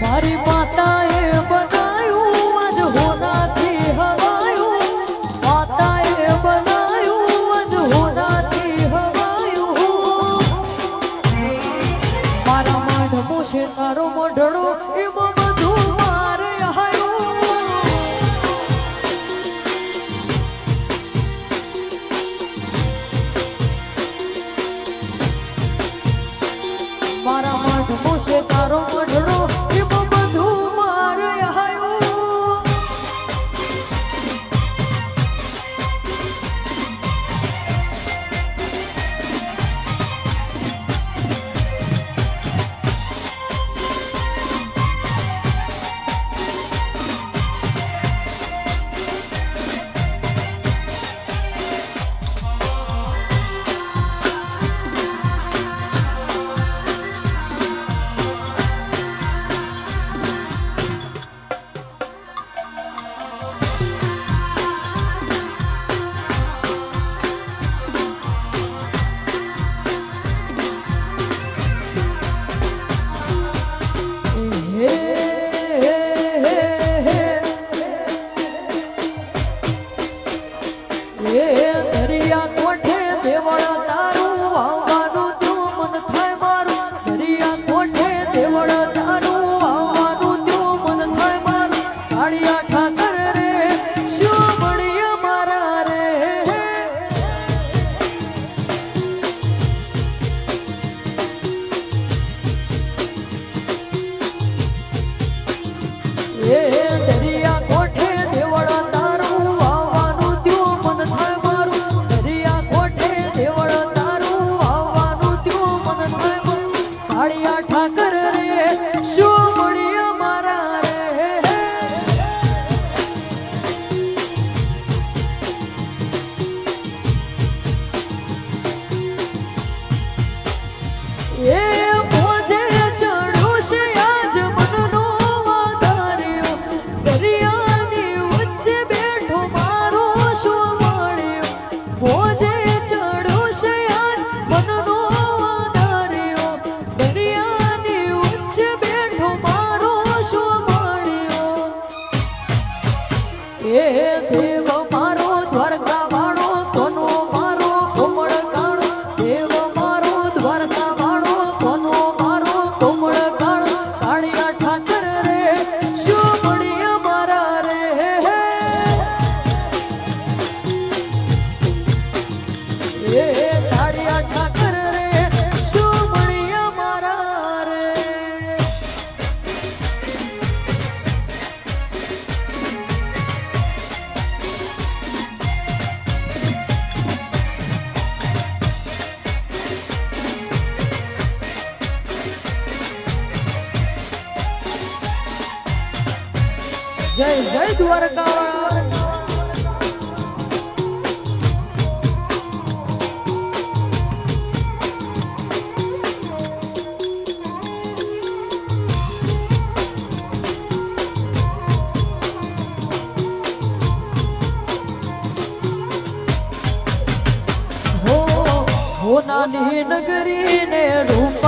મારી માતાએ બનાયું આજ હોનાથી હવાયું. માતાએ બનાયું આજ હોનાથી હવાયું. મારા માઢમો છે તારો મોઢડો કાળિયા ઠાકર રે શું જય જય દ્વારકા નાની નગરી ને રૂપ